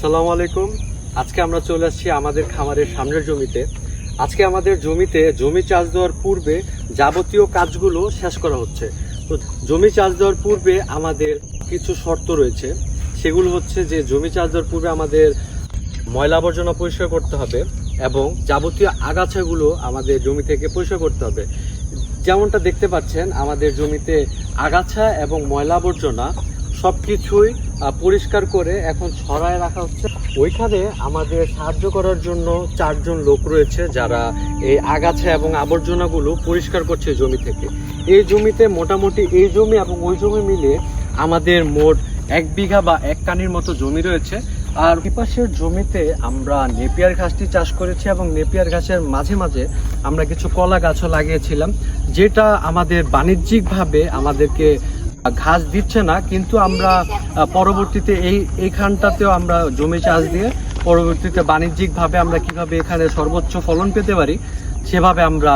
আসসালামু আলাইকুম। আজকে আমরা চলে আসছি আমাদের খামারের সামনের জমিতে। আজকে আমাদের জমিতে জমি চাষ দেওয়ার পূর্বে যাবতীয় কাজগুলো শেষ করা হচ্ছে। তো জমি চাষ দেওয়ার পূর্বে আমাদের কিছু শর্ত রয়েছে। সেগুলো হচ্ছে যে জমি চাষ দেওয়ার পূর্বে আমাদের ময়লা আবর্জনা পরিষ্কার করতে হবে এবং যাবতীয় আগাছাগুলো আমাদের জমি থেকে পরিষ্কার করতে হবে। যেমনটা দেখতে পাচ্ছেন, আমাদের জমিতে আগাছা এবং ময়লা আবর্জনা সব কিছুই পরিষ্কার করে এখন ছড়ায় রাখা হচ্ছে। ওইখানে আমাদের সাহায্য করার জন্য চারজন লোক রয়েছে যারা এই আগাছা এবং আবর্জনাগুলো পরিষ্কার করছে জমি থেকে। এই জমিতে মোটামুটি এই জমি এবং ওই জমি মিলে আমাদের মোট এক বিঘা বা এক কানির মতো জমি রয়েছে। আর বিপাশের জমিতে আমরা নেপিয়ার ঘাসটি চাষ করেছি এবং নেপিয়ার ঘাসের মাঝে মাঝে আমরা কিছু কলা গাছও লাগিয়েছিলাম, যেটা আমাদের বাণিজ্যিকভাবে আমাদেরকে ঘাস দিচ্ছে না, কিন্তু আমরা পরবর্তীতে এই, এইখানটাতেও আমরা জমি চাষ দিয়ে পরবর্তীতে বাণিজ্যিকভাবে আমরা কীভাবে এখানে সর্বোচ্চ ফলন পেতে পারি, সেভাবে আমরা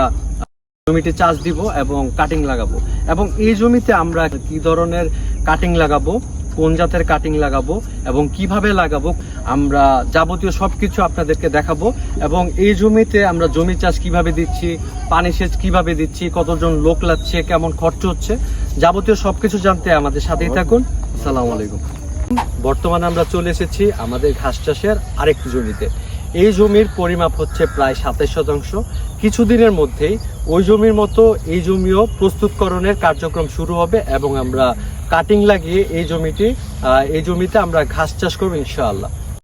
জমিতে চাষ দিব এবং কাটিং লাগাবো। এবং এই জমিতে আমরা কি ধরনের কাটিং লাগাবো? কোন জাতের কাটিং লাগাবো এবং কীভাবে লাগাবো আমরা যাবতীয় সব কিছু আপনাদেরকে দেখাবো এবং এই জমিতে আমরা জমি চাষ কীভাবে দিচ্ছি পানি সেচ কীভাবে দিচ্ছি কতজন লোক লাগছে কেমন খরচ হচ্ছে যাবতীয় সব কিছু জানতে আমাদের সাথেই থাকুন। আসসালামু আলাইকুম। বর্তমানে আমরা চলে এসেছি আমাদের ঘাস চাষের আরেকটি জমিতে। এই জমির পরিমাপ হচ্ছে প্রায় সাতাশ শতাংশ। কিছুদিনের মধ্যেই ওই জমির মতো এই জমিও প্রস্তুতকরণের কার্যক্রম শুরু হবে এবং আমরা কাটিং লাগিয়ে এই জমিটি এই জমিতে আমরা ঘাস চাষ করব ইনশাআল্লাহ।